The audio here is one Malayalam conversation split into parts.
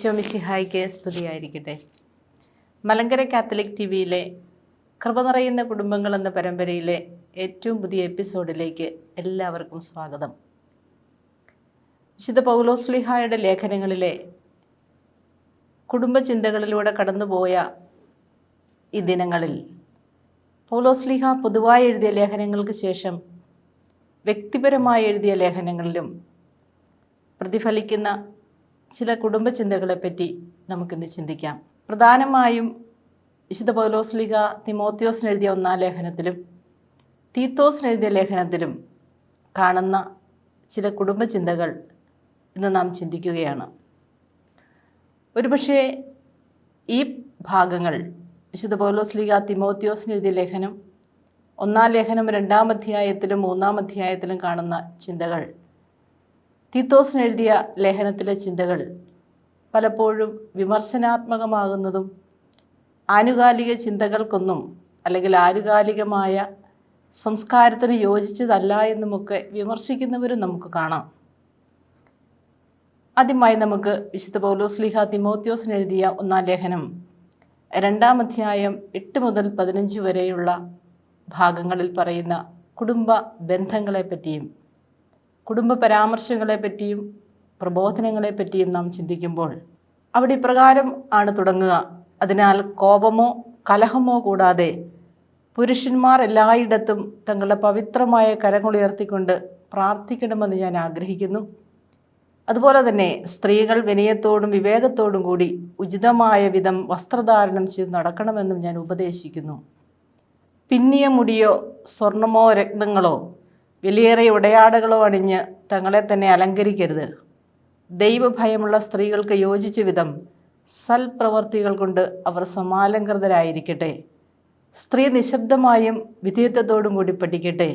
ഈശോ മിശിഹായ്ക്ക് സ്തുതിയായിരിക്കട്ടെ. മലങ്കര കാത്തലിക് ടി വിയിലെ കൃപ നിറയുന്ന കുടുംബങ്ങൾ എന്ന പരമ്പരയിലെ ഏറ്റവും പുതിയ എപ്പിസോഡിലേക്ക് എല്ലാവർക്കും സ്വാഗതം. വിശുദ്ധ പൗലോസ്ലിഹായുടെ ലേഖനങ്ങളിലെ കുടുംബചിന്തകളിലൂടെ കടന്നുപോയ ഈ ദിനങ്ങളിൽ പൗലോസ്ലിഹ പൊതുവായി എഴുതിയ ലേഖനങ്ങൾക്ക് ശേഷം വ്യക്തിപരമായി എഴുതിയ ലേഖനങ്ങളിലും പ്രതിഫലിക്കുന്ന ചില കുടുംബ ചിന്തകളെപ്പറ്റി നമുക്കിന്ന് ചിന്തിക്കാം. പ്രധാനമായും വിശുദ്ധ പൗലോസ്ലിക തിമോത്തിയോസിന് എഴുതിയ ഒന്നാം ലേഖനത്തിലും തീത്തോസിന് എഴുതിയ ലേഖനത്തിലും കാണുന്ന ചില കുടുംബ ചിന്തകൾ ഇന്ന് നാം ചിന്തിക്കുകയാണ്. ഒരുപക്ഷേ ഈ ഭാഗങ്ങൾ വിശുദ്ധ പൗലോസ്ലിക തിമോത്തിയോസിന് എഴുതിയ ലേഖനം ഒന്നാം ലേഖനം രണ്ടാം അധ്യായത്തിലും മൂന്നാം അധ്യായത്തിലും കാണുന്ന ചിന്തകൾ തീത്തോസിന് എഴുതിയ ലേഖനത്തിലെ ചിന്തകൾ പലപ്പോഴും വിമർശനാത്മകമാകുന്നതും ആനുകാലിക ചിന്തകൾക്കൊന്നും അല്ലെങ്കിൽ ആനുകാലികമായ സംസ്കാരത്തിന് യോജിച്ചതല്ല എന്നുമൊക്കെ വിമർശിക്കുന്നവരും നമുക്ക് കാണാം. ആദ്യമായി നമുക്ക് വിശുദ്ധ പൗലോസ് പൗലോസ്ലിഹ തിമോത്യോസിന് എഴുതിയ ഒന്നാം ലേഖനം രണ്ടാം അധ്യായം എട്ട് മുതൽ പതിനഞ്ച് വരെയുള്ള ഭാഗങ്ങളിൽ പറയുന്ന കുടുംബ ബന്ധങ്ങളെപ്പറ്റിയും കുടുംബ പ്രബോധനങ്ങളെ പറ്റിയും നാം ചിന്തിക്കുമ്പോൾ അവിടെ ഇപ്രകാരം ആണ് തുടങ്ങുക. അതിനാൽ കോപമോ കലഹമോ കൂടാതെ പുരുഷന്മാർ എല്ലായിടത്തും തങ്ങളുടെ പവിത്രമായ കരങ്ങളുയർത്തിക്കൊണ്ട് പ്രാർത്ഥിക്കണമെന്ന് ഞാൻ ആഗ്രഹിക്കുന്നു. അതുപോലെ തന്നെ സ്ത്രീകൾ വിനയത്തോടും വിവേകത്തോടും കൂടി ഉചിതമായ വിധം വസ്ത്രധാരണം ചെയ്ത് നടക്കണമെന്നും ഞാൻ ഉപദേശിക്കുന്നു. പിന്നിയ മുടിയോ സ്വർണമോ രത്നങ്ങളോ വിലയേറിയ ഉടയാടകളോ അണിഞ്ഞ് തങ്ങളെ തന്നെ അലങ്കരിക്കരുത്. ദൈവഭയമുള്ള സ്ത്രീകൾക്ക് യോജിച്ച വിധം സൽപ്രവർത്തികൾ കൊണ്ട് അവർ സമാലങ്കൃതരായിരിക്കട്ടെ സ്ത്രീ നിശബ്ദമായും വിധേയത്വത്തോടും കൂടി പഠിക്കട്ടെ.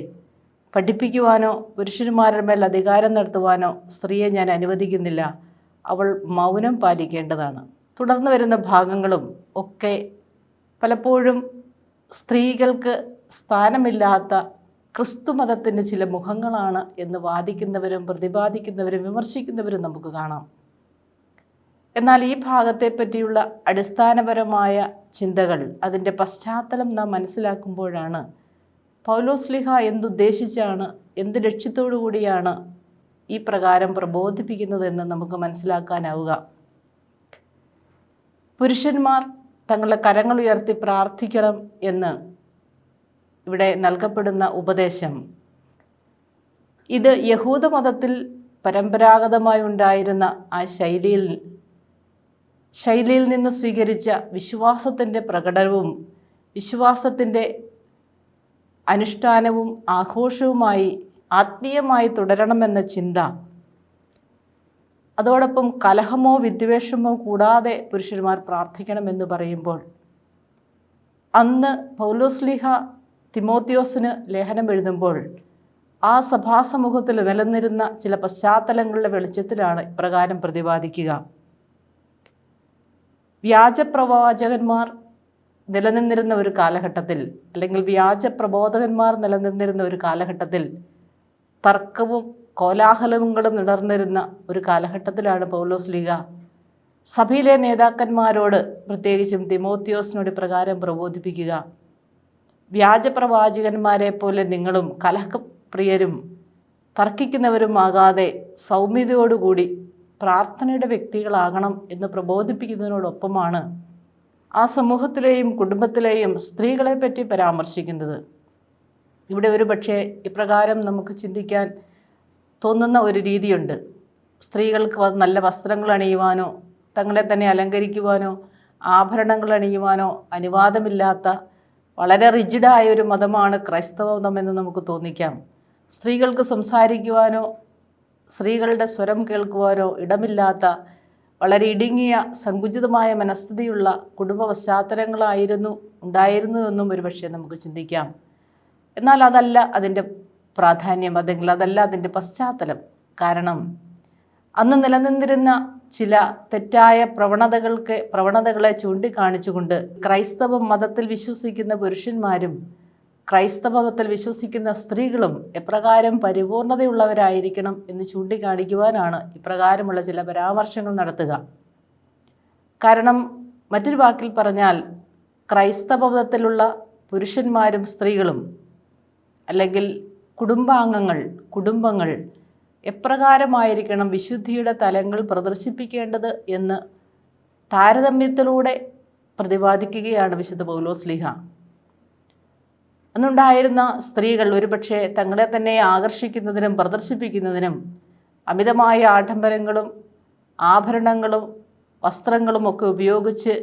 പഠിപ്പിക്കുവാനോ പുരുഷന്മാരുടെ മേൽ അധികാരം നടത്തുവാനോ സ്ത്രീയെ ഞാൻ അനുവദിക്കുന്നില്ല. അവൾ മൗനം പാലിക്കേണ്ടതാണ്. തുടർന്ന് വരുന്ന ഭാഗങ്ങളും ഒക്കെ പലപ്പോഴും സ്ത്രീകൾക്ക് സ്ഥാനമില്ലാത്ത ക്രിസ്തു മതത്തിന്റെ ചില മുഖങ്ങളാണ് എന്ന് വാദിക്കുന്നവരും പ്രതിപാദിക്കുന്നവരും വിമർശിക്കുന്നവരും നമുക്ക് കാണാം. എന്നാൽ ഈ ഭാഗത്തെ പറ്റിയുള്ള അടിസ്ഥാനപരമായ ചിന്തകൾ അതിന്റെ പശ്ചാത്തലം നാം മനസ്സിലാക്കുമ്പോഴാണ് പൗലോസ്ലിഹ എന്തുദ്ദേശിച്ചാണ് എന്ത് ലക്ഷ്യത്തോടു കൂടിയാണ് ഈ പ്രകാരം പ്രബോധിപ്പിക്കുന്നതെന്ന് നമുക്ക് മനസ്സിലാക്കാനാവുക. പുരുഷന്മാർ തങ്ങളുടെ കരങ്ങൾ ഉയർത്തി പ്രാർത്ഥിക്കണം എന്ന് ഇവിടെ നൽകപ്പെടുന്ന ഉപദേശം. ഇത് യഹൂദ മതത്തിൽ പരമ്പരാഗതമായി ഉണ്ടായിരുന്ന ആ ശൈലിയിൽ ശൈലിയിൽ നിന്ന് സ്വീകരിച്ച വിശ്വാസത്തിന്റെ പ്രകടനവും വിശ്വാസത്തിന്റെ അനുഷ്ഠാനവും ആഘോഷവുമായി ആത്മീയമായി തുടരണമെന്ന ചിന്ത. അതോടൊപ്പം കലഹമോ വിദ്വേഷമോ കൂടാതെ പുരുഷന്മാർ പ്രാർത്ഥിക്കണമെന്ന് പറയുമ്പോൾ അന്ന് പൗലോസ്ലിഹ തിമോത്തിയോസിന് ലേഖനം എഴുതുമ്പോൾ ആ സഭാസമൂഹത്തിൽ നിലനിരുന്ന ചില പശ്ചാത്തലങ്ങളുടെ വെളിച്ചത്തിലാണ് ഇപ്രകാരം പ്രതിപാദിക്കുക. വ്യാജപ്രവാചകന്മാർ നിലനിന്നിരുന്ന ഒരു കാലഘട്ടത്തിൽ അല്ലെങ്കിൽ വ്യാജ പ്രബോധകന്മാർ നിലനിന്നിരുന്ന ഒരു കാലഘട്ടത്തിൽ തർക്കവും കോലാഹലങ്ങളും നിടർന്നിരുന്ന ഒരു കാലഘട്ടത്തിലാണ് പൗലോസ് ലീഗ. സഭയിലെ നേതാക്കന്മാരോട് പ്രത്യേകിച്ചും തിമോത്തിയോസിനോട് പ്രകാരം പ്രബോധിപ്പിക്കുക. വ്യാജപ്രവാചകന്മാരെ പോലെ നിങ്ങളും കലഹപ്രിയരും തർക്കിക്കുന്നവരുമാകാതെ സൗമ്യതയോടുകൂടി പ്രാർത്ഥനയുടെ വ്യക്തികളാകണം എന്ന് പ്രബോധിപ്പിക്കുന്നതിനോടൊപ്പമാണ് ആ സമൂഹത്തിലെയും കുടുംബത്തിലെയും സ്ത്രീകളെ പറ്റി പരാമർശിക്കുന്നത്. ഇവിടെ ഒരു പക്ഷേ ഇപ്രകാരം നമുക്ക് ചിന്തിക്കാൻ തോന്നുന്ന ഒരു രീതിയുണ്ട്. സ്ത്രീകൾക്ക് നല്ല വസ്ത്രങ്ങൾ അണിയുവാനോ തങ്ങളെ തന്നെ അലങ്കരിക്കുവാനോ ആഭരണങ്ങൾ അണിയുവാനോ അനുവാദമില്ലാത്ത വളരെ റിജിഡായ ഒരു മതമാണ് ക്രൈസ്തവ മതമെന്ന് നമുക്ക് തോന്നിക്കാം. സ്ത്രീകൾക്ക് സംസാരിക്കുവാനോ സ്ത്രീകളുടെ സ്വരം കേൾക്കുവാനോ ഇടമില്ലാത്ത വളരെ ഇടുങ്ങിയ സങ്കുചിതമായ മനസ്ഥിതിയുള്ള കുടുംബ പശ്ചാത്തലങ്ങളായിരുന്നു ഉണ്ടായിരുന്നുവെന്നും ഒരുപക്ഷെ നമുക്ക് ചിന്തിക്കാം. എന്നാൽ അതല്ല അതിന്റെ പ്രാധാന്യം അല്ലെങ്കിൽ അതല്ല അതിന്റെ പശ്ചാത്തലം കാരണം അന്ന് നിലനിന്നിരുന്ന ചില തെറ്റായ പ്രവണതകൾക്ക് പ്രവണതകളെ ചൂണ്ടിക്കാണിച്ചുകൊണ്ട് ക്രൈസ്തവ മതത്തിൽ വിശ്വസിക്കുന്ന പുരുഷന്മാരും ക്രൈസ്തവ മതത്തിൽ വിശ്വസിക്കുന്ന സ്ത്രീകളും എപ്രകാരം പരിപൂർണതയുള്ളവരായിരിക്കണം എന്ന് ചൂണ്ടിക്കാണിക്കുവാനാണ് ഇപ്രകാരമുള്ള ചില പരാമർശങ്ങൾ നടത്തുക. കാരണം മറ്റൊരു വാക്കിൽ പറഞ്ഞാൽ ക്രൈസ്തവ മതത്തിലുള്ള പുരുഷന്മാരും സ്ത്രീകളും അല്ലെങ്കിൽ കുടുംബാംഗങ്ങൾ കുടുംബങ്ങൾ എപ്രകാരമായിരിക്കണം വിശുദ്ധിയുടെ തലങ്ങൾ പ്രദർശിപ്പിക്കേണ്ടത് എന്ന് താരതമ്യത്തിലൂടെ പ്രതിപാദിക്കുകയാണ് വിശുദ്ധ പൗലോസ്ലിഹ അന്നുണ്ടായിരുന്ന സ്ത്രീകൾ ഒരുപക്ഷെ തങ്ങളെ തന്നെ ആകർഷിക്കുന്നതിനും പ്രദർശിപ്പിക്കുന്നതിനും അമിതമായ ആഡംബരങ്ങളും ആഭരണങ്ങളും വസ്ത്രങ്ങളും ഒക്കെ ഉപയോഗിച്ച്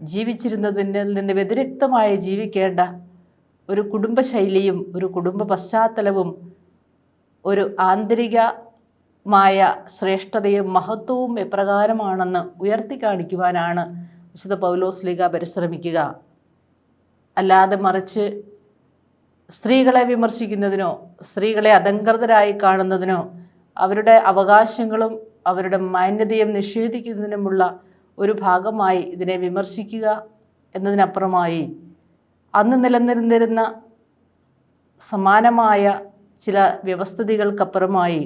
ജീവിച്ചിരുന്നതിൽ നിന്ന് വ്യതിരിക്തമായി ജീവിക്കേണ്ട ഒരു കുടുംബശൈലിയും ഒരു കുടുംബ പശ്ചാത്തലവും ഒരു ആന്തരികമായ ശ്രേഷ്ഠതയും മഹത്വവും എപ്രകാരമാണെന്ന് ഉയർത്തി കാണിക്കുവാനാണ് വിശുദ്ധ പൗലോസ് ലീഗ പരിശ്രമിക്കുക. അല്ലാതെ മറിച്ച് സ്ത്രീകളെ വിമർശിക്കുന്നതിനോ സ്ത്രീകളെ അതങ്കൃതരായി കാണുന്നതിനോ അവരുടെ അവകാശങ്ങളും അവരുടെ മാന്യതയും നിഷേധിക്കുന്നതിനുമുള്ള ഒരു ഭാഗമായി ഇതിനെ വിമർശിക്കുക എന്നതിനപ്പുറമായി അന്ന് നിലനിന്നിരുന്ന സമാനമായ ചില വ്യവസ്ഥിതികൾക്കപ്പുറമായി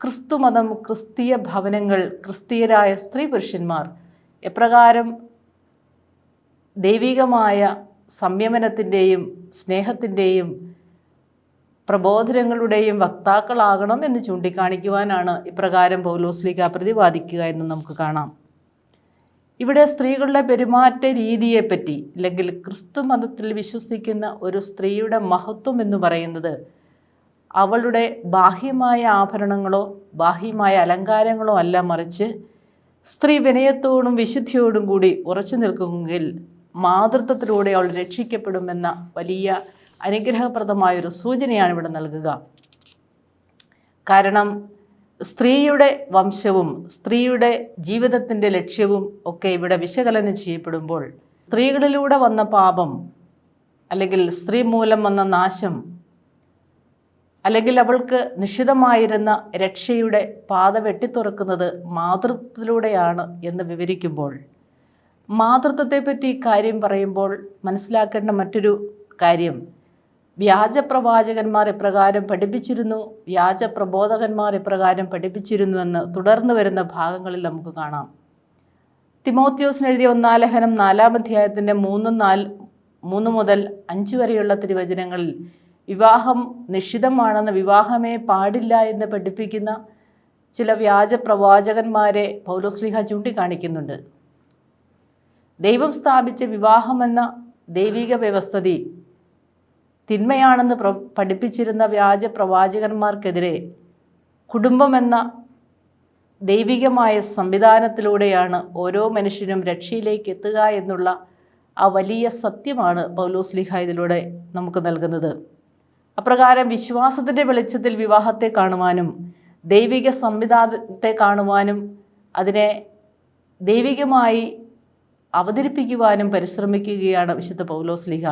ക്രിസ്തുമതം ക്രിസ്തീയ ഭവനങ്ങൾ ക്രിസ്തീയരായ സ്ത്രീ പുരുഷന്മാർ എപ്രകാരം ദൈവികമായ സംയമനത്തിന്റെയും സ്നേഹത്തിന്റെയും പ്രബോധനങ്ങളുടെയും വക്താക്കളാകണം എന്ന് ചൂണ്ടിക്കാണിക്കുവാനാണ് ഇപ്രകാരം പൗലോസ്ലിക പ്രതിപാദിക്കുക എന്ന് നമുക്ക് കാണാം. ഇവിടെ സ്ത്രീകളുടെ പെരുമാറ്റ രീതിയെപ്പറ്റി അല്ലെങ്കിൽ ക്രിസ്തു മതത്തിൽ വിശ്വസിക്കുന്ന ഒരു സ്ത്രീയുടെ മഹത്വം എന്ന് പറയുന്നത് അവളുടെ ബാഹ്യമായ ആഭരണങ്ങളോ ബാഹ്യമായ അലങ്കാരങ്ങളോ അല്ല മറിച്ച് സ്ത്രീ വിനയത്തോടും വിശുദ്ധിയോടും കൂടി ഉറച്ചു നിൽക്കുമെങ്കിൽ മാതൃത്വത്തിലൂടെ അവൾ രക്ഷിക്കപ്പെടുമെന്ന വലിയ അനുഗ്രഹപ്രദമായൊരു സൂചനയാണ് ഇവിടെ നൽകുക. കാരണം സ്ത്രീയുടെ വംശവും സ്ത്രീയുടെ ജീവിതത്തിന്റെ ലക്ഷ്യവും ഒക്കെ ഇവിടെ വിശകലനം ചെയ്യപ്പെടുമ്പോൾ സ്ത്രീകളിലൂടെ വന്ന പാപം അല്ലെങ്കിൽ സ്ത്രീ മൂലം വന്ന നാശം അല്ലെങ്കിൽ അവൾക്ക് നിശ്ചിതമായിരുന്ന രക്ഷയുടെ പാത വെട്ടിത്തുറക്കുന്നത് മാതൃത്വത്തിലൂടെയാണ് എന്ന് വിവരിക്കുമ്പോൾ മാതൃത്വത്തെപ്പറ്റി കാര്യം പറയുമ്പോൾ മനസ്സിലാക്കേണ്ട മറ്റൊരു കാര്യം വ്യാജപ്രവാചകന്മാർ ഇപ്രകാരം പഠിപ്പിച്ചിരുന്നു വ്യാജപ്രബോധകന്മാർ ഇപ്രകാരം പഠിപ്പിച്ചിരുന്നുവെന്ന് തുടർന്ന് വരുന്ന ഭാഗങ്ങളിൽ നമുക്ക് കാണാം. തിമോത്യോസിന് എഴുതിയ ഒന്നാലഹനം നാലാം അധ്യായത്തിന്റെ മൂന്നും നാല് മൂന്ന് മുതൽ അഞ്ച് വരെയുള്ള തിരുവചനങ്ങളിൽ വിവാഹം നിഷിതമാണെന്ന് വിവാഹമേ പാടില്ല എന്ന് പഠിപ്പിക്കുന്ന ചില വ്യാജ പ്രവാചകന്മാരെ പൗലോസ്ലിഹ ചൂണ്ടിക്കാണിക്കുന്നുണ്ട്. ദൈവം സ്ഥാപിച്ച വിവാഹമെന്ന ദൈവിക വ്യവസ്ഥതി തിന്മയാണെന്ന് പ്ര പഠിപ്പിച്ചിരുന്ന വ്യാജ പ്രവാചകന്മാർക്കെതിരെ കുടുംബമെന്ന ദൈവികമായ സംവിധാനത്തിലൂടെയാണ് ഓരോ മനുഷ്യനും രക്ഷയിലേക്ക് എത്തുക എന്നുള്ള ആ വലിയ സത്യമാണ് പൗലോസ്ലിഹ ഇതിലൂടെ നമുക്ക് നൽകുന്നത്. അപ്രകാരം വിശ്വാസത്തിന്റെ വെളിച്ചത്തിൽ വിവാഹത്തെ കാണുവാനും ദൈവിക സംവിധാനത്തെ കാണുവാനും അതിനെ ദൈവികമായി അവതരിപ്പിക്കുവാനും പരിശ്രമിക്കുകയാണ് വിശുദ്ധ പൗലോസ്ലിഹ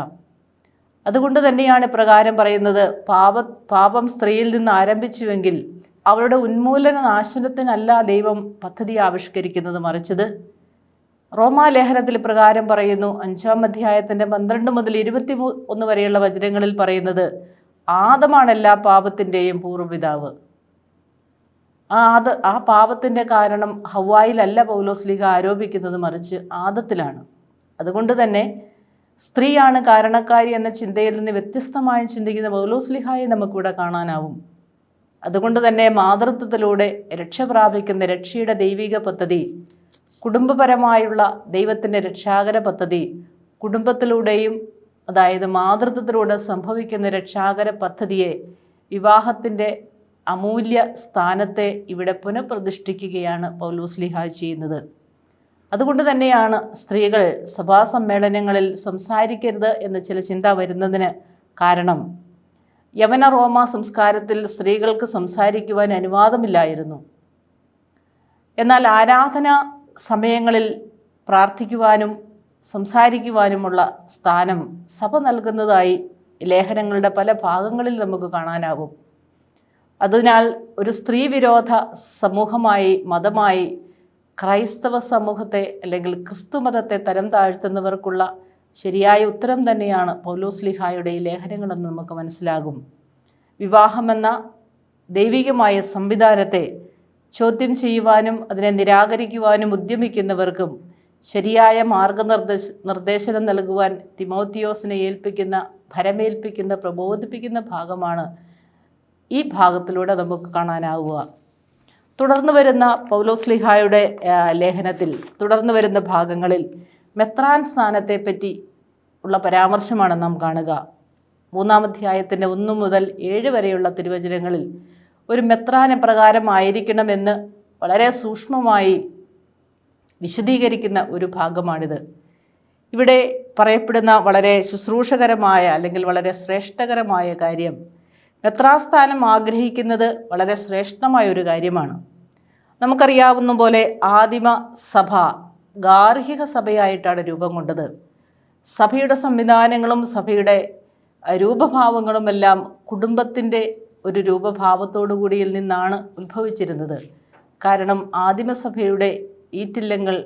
അതുകൊണ്ട് തന്നെയാണ് ഇപ്രകാരം പറയുന്നത് പാപ പാപം സ്ത്രീയിൽ നിന്ന് ആരംഭിച്ചുവെങ്കിൽ അവരുടെ ഉന്മൂലന നാശനത്തിനല്ല ദൈവം പദ്ധതി ആവിഷ്കരിക്കുന്നത് മറിച്ചത്. റോമാലേഖനത്തിൽ പ്രകാരം പറയുന്നു അഞ്ചാം അധ്യായത്തിന്റെ പന്ത്രണ്ട് മുതൽ ഇരുപത്തി ഒന്ന് വരെയുള്ള വചനങ്ങളിൽ പറയുന്നത് ആദമാണ് എല്ലാ പാപത്തിന്റെയും പൂർവപിതാവ്. ആ ആദ ആ പാപത്തിന്റെ കാരണം ഹവായിലല്ല പൗലോസ്ലിക ആരോപിക്കുന്നത് മറിച്ച് ആദത്തിലാണ്. അതുകൊണ്ട് തന്നെ സ്ത്രീയാണ് കാരണക്കാരി എന്ന ചിന്തയിൽ നിന്ന് വ്യത്യസ്തമായി ചിന്തിക്കുന്ന പൗലോസ്ലിഹായെ നമുക്കിവിടെ കാണാനാവും. അതുകൊണ്ട് തന്നെ മാതൃത്വത്തിലൂടെ രക്ഷ പ്രാപിക്കുന്ന രക്ഷയുടെ ദൈവിക പദ്ധതി കുടുംബപരമായുള്ള ദൈവത്തിന്റെ രക്ഷാകര പദ്ധതി കുടുംബത്തിലൂടെയും അതായത് മാതൃത്വത്തിലൂടെ സംഭവിക്കുന്ന രക്ഷാകര പദ്ധതിയെ വിവാഹത്തിന്റെ അമൂല്യ സ്ഥാനത്തെ ഇവിടെ പുനഃപ്രതിഷ്ഠിക്കുകയാണ് പൗലോസ്ലിഹ ചെയ്യുന്നത്. അതുകൊണ്ട് തന്നെയാണ് സ്ത്രീകൾ സഭാ സമ്മേളനങ്ങളിൽ സംസാരിക്കരുത് എന്ന ചില ചിന്ത വരുന്നതിന് കാരണം. യവന റോമ സംസ്കാരത്തിൽ സ്ത്രീകൾക്ക് സംസാരിക്കുവാൻ അനുവാദമില്ലായിരുന്നു. എന്നാൽ ആരാധന സമയങ്ങളിൽ പ്രാർത്ഥിക്കുവാനും സംസാരിക്കുവാനുമുള്ള സ്ഥാനം സഭ നൽകുന്നതായി ലേഖനങ്ങളുടെ പല ഭാഗങ്ങളിൽ നമുക്ക് കാണാനാവും. അതിനാൽ ഒരു സ്ത്രീ വിരോധ സമൂഹമായി മതമായി ക്രൈസ്തവ സമൂഹത്തെ അല്ലെങ്കിൽ ക്രിസ്തു മതത്തെ തരം താഴ്ത്തുന്നവർക്കുള്ള ശരിയായ ഉത്തരം തന്നെയാണ് പൗലോസ് ലിഹായുടെ ഈ ലേഖനങ്ങളെന്ന് നമുക്ക് മനസ്സിലാകും. വിവാഹമെന്ന ദൈവികമായ സംവിധാനത്തെ ചോദ്യം ചെയ്യുവാനും അതിനെ നിരാകരിക്കുവാനും ഉദ്യമിക്കുന്നവർക്കും ശരിയായ മാർഗനിർദ്ദേശ നിർദ്ദേശനം നൽകുവാൻ തിമോത്തിയോസിനെ ഏൽപ്പിക്കുന്ന ഭരമേൽപ്പിക്കുന്ന പ്രബോധിപ്പിക്കുന്ന ഭാഗമാണ് ഈ ഭാഗത്തിലൂടെ നമുക്ക് കാണാനാവുക. തുടർന്ന് വരുന്ന പൗലോസ്ലിഹായുടെ ലേഖനത്തിൽ തുടർന്ന് വരുന്ന ഭാഗങ്ങളിൽ മെത്രാൻ സ്ഥാനത്തെപ്പറ്റി ഉള്ള പരാമർശമാണ് നാം കാണുക. മൂന്നാം അധ്യായത്തിന്റെ ഒന്ന് മുതൽ ഏഴ് വരെയുള്ള തിരുവചനങ്ങളിൽ ഒരു മെത്രാൻ എപ്രകാരമായിരിക്കണമെന്ന് വളരെ സൂക്ഷ്മമായി വിശദീകരിക്കുന്ന ഒരു ഭാഗമാണിത്. ഇവിടെ പറയപ്പെടുന്ന വളരെ ശുശ്രൂഷകരമായ അല്ലെങ്കിൽ വളരെ ശ്രേഷ്ഠകരമായ കാര്യം മെത്രാസ്ഥാനം ആഗ്രഹിക്കുന്നത് വളരെ ശ്രേഷ്ഠമായ ഒരു കാര്യമാണ്. നമുക്കറിയാവുന്ന പോലെ ആദിമ സഭ ഗാർഹിക സഭയായിട്ടാണ് രൂപം കൊണ്ടത്. സഭയുടെ സംവിധാനങ്ങളും സഭയുടെ രൂപഭാവങ്ങളും എല്ലാം കുടുംബത്തിന്റെ ഒരു രൂപഭാവത്തോടു കൂടിയിൽ നിന്നാണ് ഉത്ഭവിച്ചിരുന്നത്. കാരണം ആദിമസഭയുടെ ഈറ്റില്ലങ്ങൾ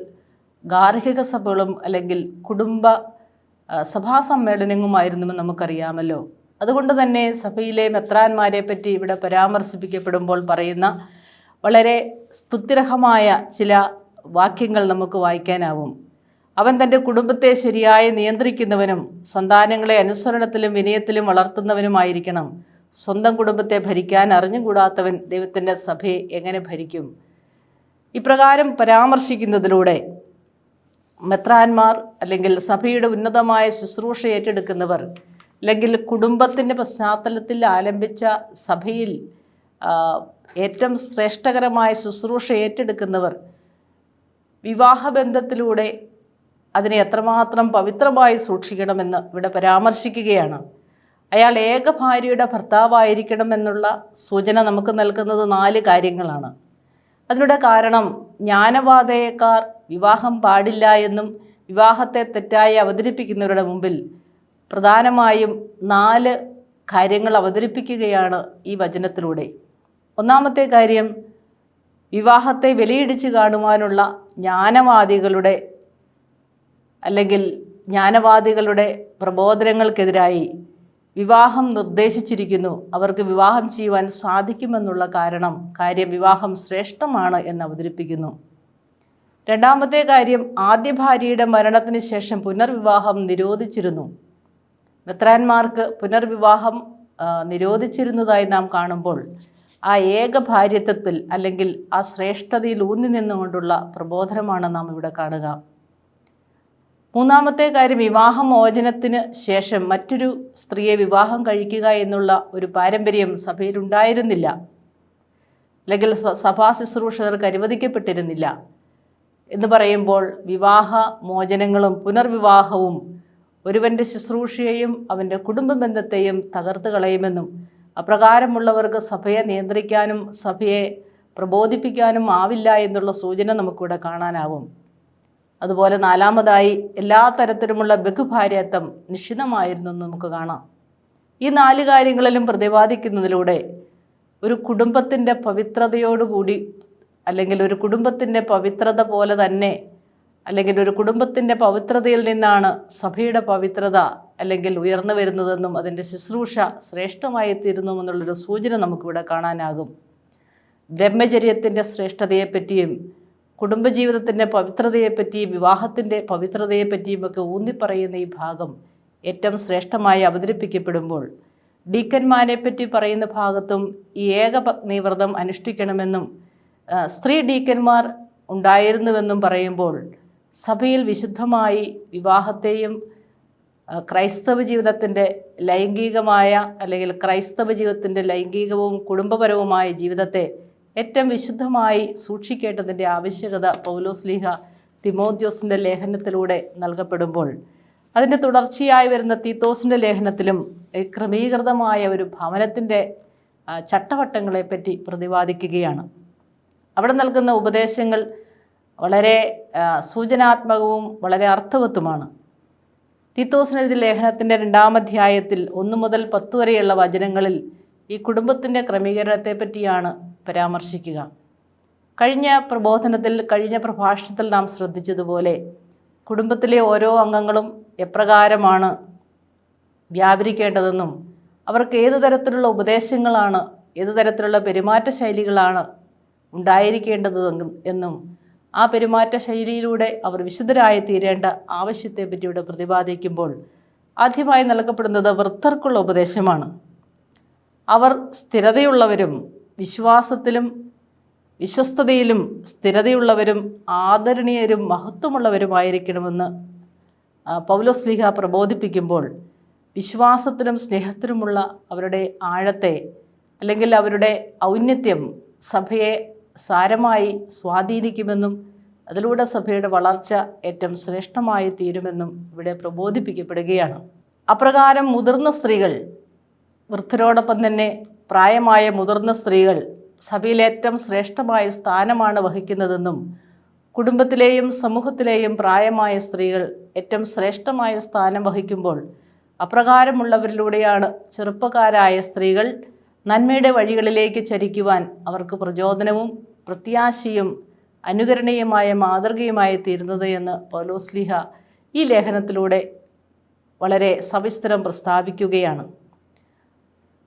ഗാർഹിക സഭകളും അല്ലെങ്കിൽ കുടുംബ സഭാ സമ്മേളനങ്ങളുമായിരുന്നുവെന്ന് നമുക്കറിയാമല്ലോ. അതുകൊണ്ട് തന്നെ സഭയിലെ മെത്രാന്മാരെ പറ്റി ഇവിടെ പരാമർശിപ്പിക്കപ്പെടുമ്പോൾ പറയുന്ന വളരെ സ്തുത്യർഹമായ ചില വാക്യങ്ങൾ നമുക്ക് വായിക്കാനാവും. അവൻ തന്റെ കുടുംബത്തെ ശരിയായി നിയന്ത്രിക്കുന്നവനും സന്താനങ്ങളെ അനുസരണത്തിലും വിനയത്തിലും വളർത്തുന്നവനുമായിരിക്കണം. സ്വന്തം കുടുംബത്തെ ഭരിക്കാൻ അറിഞ്ഞുകൂടാത്തവൻ ദൈവത്തിന്റെ സഭയെ എങ്ങനെ ഭരിക്കും? ഇപ്രകാരം പരാമർശിക്കുന്നതിലൂടെ മെത്രാന്മാർ അല്ലെങ്കിൽ സഭയുടെ ഉന്നതമായ ശുശ്രൂഷ ഏറ്റെടുക്കുന്നവർ അല്ലെങ്കിൽ കുടുംബത്തിന്റെ പശ്ചാത്തലത്തിൽ ആലംബിച്ച സഭയിൽ ഏറ്റവും ശ്രേഷ്ഠകരമായ ശുശ്രൂഷ ഏറ്റെടുക്കുന്നവർ വിവാഹബന്ധത്തിലൂടെ അതിനെ എത്രമാത്രം പവിത്രമായി സൂക്ഷിക്കണമെന്ന് ഇവിടെ പരാമർശിക്കുകയാണ്. അയാൾ ഏക ഭാര്യയുടെ ഭർത്താവായിരിക്കണമെന്നുള്ള സൂചന നമുക്ക് നൽകുന്നത് നാല് കാര്യങ്ങളാണ്. അതിനുള്ള കാരണം ജ്ഞാനവാദയേക്കാർ വിവാഹം പാടില്ല എന്നും വിവാഹത്തെ തെറ്റായി അവതരിപ്പിക്കുന്നവരുടെ മുമ്പിൽ പ്രധാനമായും നാല് കാര്യങ്ങൾ അവതരിപ്പിക്കുകയാണ് ഈ വചനത്തിലൂടെ. ഒന്നാമത്തെ കാര്യം വിവാഹത്തെ വിലയിടിച്ച് കാണുവാനുള്ള ജ്ഞാനവാദികളുടെ അല്ലെങ്കിൽ ജ്ഞാനവാദികളുടെ പ്രബോധനങ്ങൾക്കെതിരായി വിവാഹം നിർദ്ദേശിച്ചിരിക്കുന്നു. അവർക്ക് വിവാഹം ചെയ്യുവാൻ സാധിക്കുമെന്നുള്ള കാരണം കാര്യം വിവാഹം ശ്രേഷ്ഠമാണ് എന്ന് അവതരിപ്പിക്കുന്നു. രണ്ടാമത്തെ കാര്യം ആദ്യ ഭാര്യയുടെ മരണത്തിന് ശേഷം പുനർവിവാഹം നിരോധിച്ചിരുന്നു. മെത്രാന്മാർക്ക് പുനർവിവാഹം നിരോധിച്ചിരുന്നതായി നാം കാണുമ്പോൾ ആ ഏക ഭാര്യത്വത്തിൽ അല്ലെങ്കിൽ ആ ശ്രേഷ്ഠതയിൽ ഊന്നി നിന്നുകൊണ്ടുള്ള പ്രബോധനമാണ് നാം ഇവിടെ കാണുക. മൂന്നാമത്തെ കാര്യം വിവാഹമോചനത്തിന് ശേഷം മറ്റൊരു സ്ത്രീയെ വിവാഹം കഴിക്കുക എന്നുള്ള ഒരു പാരമ്പര്യം സഭയിലുണ്ടായിരുന്നില്ല. അല്ലെങ്കിൽ സഭാ ശുശ്രൂഷകർക്ക് അനുവദിക്കപ്പെട്ടിരുന്നില്ല. എന്ന് പറയുമ്പോൾ വിവാഹ മോചനങ്ങളും പുനർവിവാഹവും ഒരുവന്റെ ശുശ്രൂഷയെയും അവന്റെ കുടുംബ ബന്ധത്തെയും തകർത്ത് കളയുമെന്നും അപ്രകാരമുള്ളവർക്ക് സഭയെ നിയന്ത്രിക്കാനും സഭയെ പ്രബോധിപ്പിക്കാനും ആവില്ല എന്നുള്ള സൂചന നമുക്കിവിടെ കാണാനാവും. അതുപോലെ നാലാമതായി എല്ലാ തരത്തിലുമുള്ള ബഹുഭാര്യത്വം നിഷിദ്ധമായിരുന്നു എന്ന് നമുക്ക് കാണാം. ഈ നാല് കാര്യങ്ങളിലും പ്രതിപാദിക്കുന്നതിലൂടെ ഒരു കുടുംബത്തിന്റെ പവിത്രതയോടുകൂടി അല്ലെങ്കിൽ ഒരു കുടുംബത്തിന്റെ പവിത്രത പോലെ തന്നെ അല്ലെങ്കിൽ ഒരു കുടുംബത്തിന്റെ പവിത്രതയിൽ നിന്നാണ് സഭയുടെ പവിത്രത അല്ലെങ്കിൽ ഉയർന്നു വരുന്നതെന്നും അതിന്റെ ശുശ്രൂഷ ശ്രേഷ്ഠമായി തീരുന്നു എന്നുള്ളൊരു സൂചന നമുക്കിവിടെ കാണാനാകും. ബ്രഹ്മചര്യത്തിന്റെ ശ്രേഷ്ഠതയെപ്പറ്റിയും കുടുംബജീവിതത്തിന്റെ പവിത്രതയെപ്പറ്റിയും വിവാഹത്തിന്റെ പവിത്രതയെപ്പറ്റിയും ഒക്കെ ഊന്നിപ്പറയുന്ന ഈ ഭാഗം ഏറ്റവും ശ്രേഷ്ഠമായി അവതരിപ്പിക്കപ്പെടുമ്പോൾ ഡീക്കന്മാരെ പറ്റി പറയുന്ന ഭാഗത്തും ഈ ഏകപത്നിവ്രതം അനുഷ്ഠിക്കണമെന്നും സ്ത്രീ ഡീക്കന്മാർ ഉണ്ടായിരുന്നുവെന്നും പറയുമ്പോൾ സഭയിൽ വിശുദ്ധമായി വിവാഹത്തെയും ക്രൈസ്തവ ജീവിതത്തിന്റെ ലൈംഗികമായ അല്ലെങ്കിൽ ക്രൈസ്തവ ജീവിതത്തിന്റെ ലൈംഗികവും കുടുംബപരവുമായ ജീവിതത്തെ ഏറ്റവും വിശുദ്ധമായി സൂക്ഷിക്കേണ്ടതിന്റെ ആവശ്യകത പൗലോസ് പൗലോസ്ലീഹ തിമോദ്യോസിന്റെ ലേഖനത്തിലൂടെ നൽകപ്പെടുമ്പോൾ അതിന്റെ തുടർച്ചയായി വരുന്ന തീത്തോസിന്റെ ലേഖനത്തിലും ക്രമീകൃതമായ ഒരു ഭവനത്തിന്റെ ചട്ടവട്ടങ്ങളെപ്പറ്റി പ്രതിപാദിക്കുകയാണ്. അവിടെ നൽകുന്ന ഉപദേശങ്ങൾ വളരെ സൂചനാത്മകവും വളരെ അർത്ഥവത്തുമാണ്. തീത്തോസിനെഴുതി ലേഖനത്തിന്റെ രണ്ടാമധ്യായത്തിൽ ഒന്ന് മുതൽ പത്ത് വരെയുള്ള വചനങ്ങളിൽ ഈ കുടുംബത്തിന്റെ ക്രമീകരണത്തെ പറ്റിയാണ് പരാമർശിക്കുക. കഴിഞ്ഞ പ്രബോധനത്തിൽ കഴിഞ്ഞ പ്രഭാഷണത്തിൽ നാം ശ്രദ്ധിച്ചതുപോലെ കുടുംബത്തിലെ ഓരോ അംഗങ്ങളും എപ്രകാരമാണ് വ്യാപരിക്കേണ്ടതെന്നും അവർക്ക് ഏത് തരത്തിലുള്ള ഉപദേശങ്ങളാണ് ഏത് തരത്തിലുള്ള പെരുമാറ്റ ശൈലികളാണ് ഉണ്ടായിരിക്കേണ്ടത് എന്നും ആ പെരുമാറ്റ ശൈലിയിലൂടെ അവർ വിശുദ്ധരായി തീരേണ്ട ആവശ്യത്തെപ്പറ്റി ഇവിടെ പ്രതിപാദിക്കുമ്പോൾ ആദ്യമായി നൽകപ്പെടുന്നത് വൃദ്ധർക്കുള്ള ഉപദേശമാണ്. അവർ സ്ഥിരതയുള്ളവരും വിശ്വാസത്തിലും വിശ്വസ്തതയിലും സ്ഥിരതയുള്ളവരും ആദരണീയരും മഹത്വമുള്ളവരുമായിരിക്കണമെന്ന് പൗലോസ്ലിഹ പൗലോസ് ലീഹ പ്രബോധിപ്പിക്കുമ്പോൾ വിശ്വാസത്തിലും സ്നേഹത്തിലുമുള്ള അവരുടെ ആഴത്തെ അല്ലെങ്കിൽ അവരുടെ ഔന്നത്യം സഭയെ സാരമായി സ്വാധീനിക്കുമെന്നും അതിലൂടെ സഭയുടെ വളർച്ച ഏറ്റവും ശ്രേഷ്ഠമായി തീരുമെന്നും ഇവിടെ പ്രബോധിപ്പിക്കപ്പെടുകയാണ്. അപ്രകാരം മുതിർന്ന സ്ത്രീകൾ വൃദ്ധരോടൊപ്പം തന്നെ പ്രായമായ മുതിർന്ന സ്ത്രീകൾ സഭയിൽ ഏറ്റവും ശ്രേഷ്ഠമായ സ്ഥാനമാണ് വഹിക്കുന്നതെന്നും കുടുംബത്തിലെയും സമൂഹത്തിലെയും പ്രായമായ സ്ത്രീകൾ ഏറ്റവും ശ്രേഷ്ഠമായ സ്ഥാനം വഹിക്കുമ്പോൾ അപ്രകാരമുള്ളവരിലൂടെയാണ് ചെറുപ്പക്കാരായ സ്ത്രീകൾ നന്മയുടെ വഴികളിലേക്ക് ചരിക്കുവാൻ അവർക്ക് പ്രചോദനവും പ്രത്യാശയും അനുകരണീയമായ മാതൃകയുമായി തീരുന്നത് എന്ന് പൗലോസ്ലിഹ ഈ ലേഖനത്തിലൂടെ വളരെ സവിസ്തരം പ്രസ്താവിക്കുകയാണ്.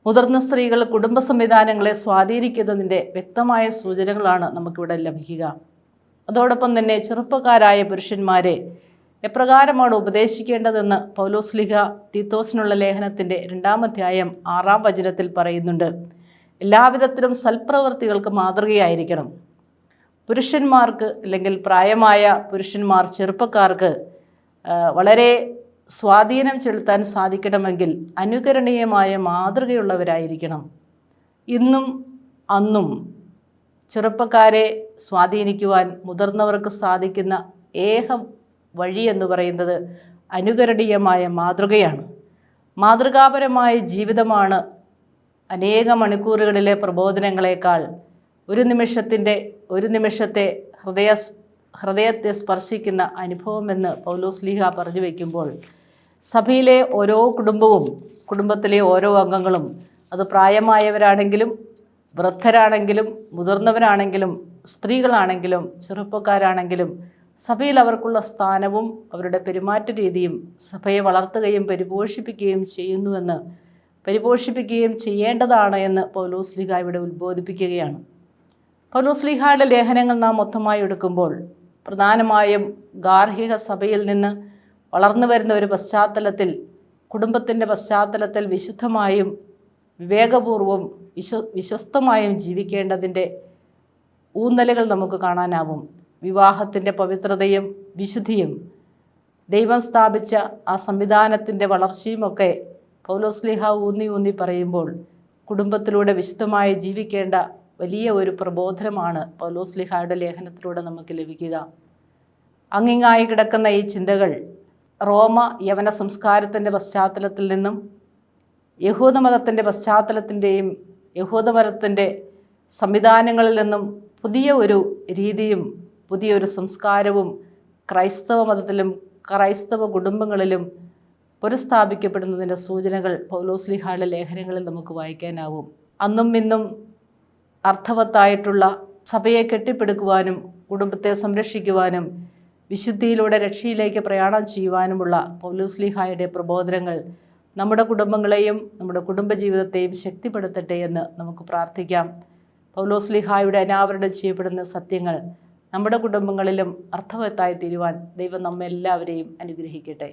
മുതിർന്ന സ്ത്രീകൾ കുടുംബ സംവിധാനങ്ങളെ സ്വാധീനിക്കുന്നതിന്റെ വ്യക്തമായ സൂചനകളാണ് നമുക്കിവിടെ ലഭിക്കുക. അതോടൊപ്പം തന്നെ ചെറുപ്പക്കാരായ പുരുഷന്മാരെ എപ്രകാരമാണ് ഉപദേശിക്കേണ്ടതെന്ന് പൗലോസ്ലിഹ തീത്തോസിനുള്ള ലേഖനത്തിന്റെ രണ്ടാമധ്യായം ആറാം വചനത്തിൽ പറയുന്നുണ്ട്. എല്ലാവിധത്തിലും സൽപ്രവൃത്തികൾക്ക് മാതൃകയായിരിക്കണം. പുരുഷന്മാർക്ക് അല്ലെങ്കിൽ പ്രായമായ പുരുഷന്മാർ ചെറുപ്പക്കാർക്ക് വളരെ സ്വാധീനം ചെലുത്താൻ സാധിക്കണമെങ്കിൽ അനുകരണീയമായ മാതൃകയുള്ളവരായിരിക്കണം. ഇന്നും അന്നും ചെറുപ്പക്കാരെ സ്വാധീനിക്കുവാൻ മുതിർന്നവർക്ക് സാധിക്കുന്ന ഏക വഴി എന്ന് പറയുന്നത് അനുകരണീയമായ മാതൃകയാണ്. മാതൃകാപരമായ ജീവിതമാണ് അനേക മണിക്കൂറുകളിലെ പ്രബോധനങ്ങളെക്കാൾ ഒരു നിമിഷത്തിന്റെ ഒരു നിമിഷത്തെ ഹൃദയ ഹൃദയത്തെ സ്പർശിക്കുന്ന അനുഭവമെന്ന് പൗലോസ് ലീഹ പറഞ്ഞു വയ്ക്കുമ്പോൾ സഭയിലെ ഓരോ കുടുംബവും കുടുംബത്തിലെ ഓരോ അംഗങ്ങളും അത് പ്രായമായവരാണെങ്കിലും വൃദ്ധരാണെങ്കിലും മുതിർന്നവരാണെങ്കിലും സ്ത്രീകളാണെങ്കിലും ചെറുപ്പക്കാരാണെങ്കിലും സഭയിൽ അവർക്കുള്ള സ്ഥാനവും അവരുടെ പെരുമാറ്റ രീതിയും സഭയെ വളർത്തുകയും പരിപോഷിപ്പിക്കുകയും ചെയ്യുന്നുവെന്ന് പരിപോഷിപ്പിക്കുകയും ചെയ്യേണ്ടതാണ് എന്ന് പൗലോസ് ലിഹ ഇവിടെ ഉത്ബോധിപ്പിക്കുകയാണ്. പൗലോസ് ലീഹയുടെ ലേഖനങ്ങൾ നാം മൊത്തമായി എടുക്കുമ്പോൾ പ്രധാനമായും ഗാർഹിക സഭയിൽ നിന്ന് വളർന്നു വരുന്ന ഒരു പശ്ചാത്തലത്തിൽ കുടുംബത്തിന്റെ പശ്ചാത്തലത്തിൽ വിശുദ്ധമായും വിവേകപൂർവം വിശ്വ വിശ്വസ്തമായും ജീവിക്കേണ്ടതിന്റെ ഊന്നലുകൾ നമുക്ക് കാണാനാവും. വിവാഹത്തിന്റെ പവിത്രതയും വിശുദ്ധിയും. ദൈവം സ്ഥാപിച്ച ആ സംവിധാനത്തിന്റെ വളർച്ചയുമൊക്കെ പൗലോസ്ലിഹ ഊന്നി ഊന്നി പറയുമ്പോൾ കുടുംബത്തിലൂടെ വിശുദ്ധമായി ജീവിക്കേണ്ട വലിയ ഒരു പ്രബോധനമാണ് പൗലോസ്ലിഹയുടെ ലേഖനത്തിലൂടെ നമുക്ക് ലഭിക്കുക. അങ്ങിങ്ങായി കിടക്കുന്ന ഈ ചിന്തകൾ റോമ യവന സംസ്കാരത്തിന്റെ പശ്ചാത്തലത്തിൽ നിന്നും യഹൂദമതത്തിന്റെ പശ്ചാത്തലത്തിന്റെയും യഹൂദമതത്തിന്റെ സംവിധാനങ്ങളിൽ നിന്നും പുതിയ ഒരു രീതിയും പുതിയൊരു സംസ്കാരവും ക്രൈസ്തവ മതത്തിലും ക്രൈസ്തവ കുടുംബങ്ങളിലും പുനഃസ്ഥാപിക്കപ്പെടുന്നതിന്റെ സൂചനകൾ പൗലോസ്ലിഹായുടെ ലേഖനങ്ങളിൽ നമുക്ക് വായിക്കാനാവും. അന്നും ഇന്നും അർത്ഥവത്തായിട്ടുള്ള സഭയെ കെട്ടിപ്പടുക്കുവാനും കുടുംബത്തെ സംരക്ഷിക്കുവാനും വിശുദ്ധിയിലൂടെ രക്ഷയിലേക്ക് പ്രയാണം ചെയ്യുവാനുമുള്ള പൗലൂസ്ലിഹായുടെ പ്രബോധനങ്ങൾ നമ്മുടെ കുടുംബങ്ങളെയും നമ്മുടെ കുടുംബജീവിതത്തെയും ശക്തിപ്പെടുത്തട്ടെ എന്ന് നമുക്ക് പ്രാർത്ഥിക്കാം. പൗലോസ്ലിഹായുടെ അനാവരണം ചെയ്യപ്പെടുന്ന സത്യങ്ങൾ നമ്മുടെ കുടുംബങ്ങളിലും അർത്ഥവത്തായി തീരുവാൻ ദൈവം നമ്മെല്ലാവരെയും അനുഗ്രഹിക്കട്ടെ.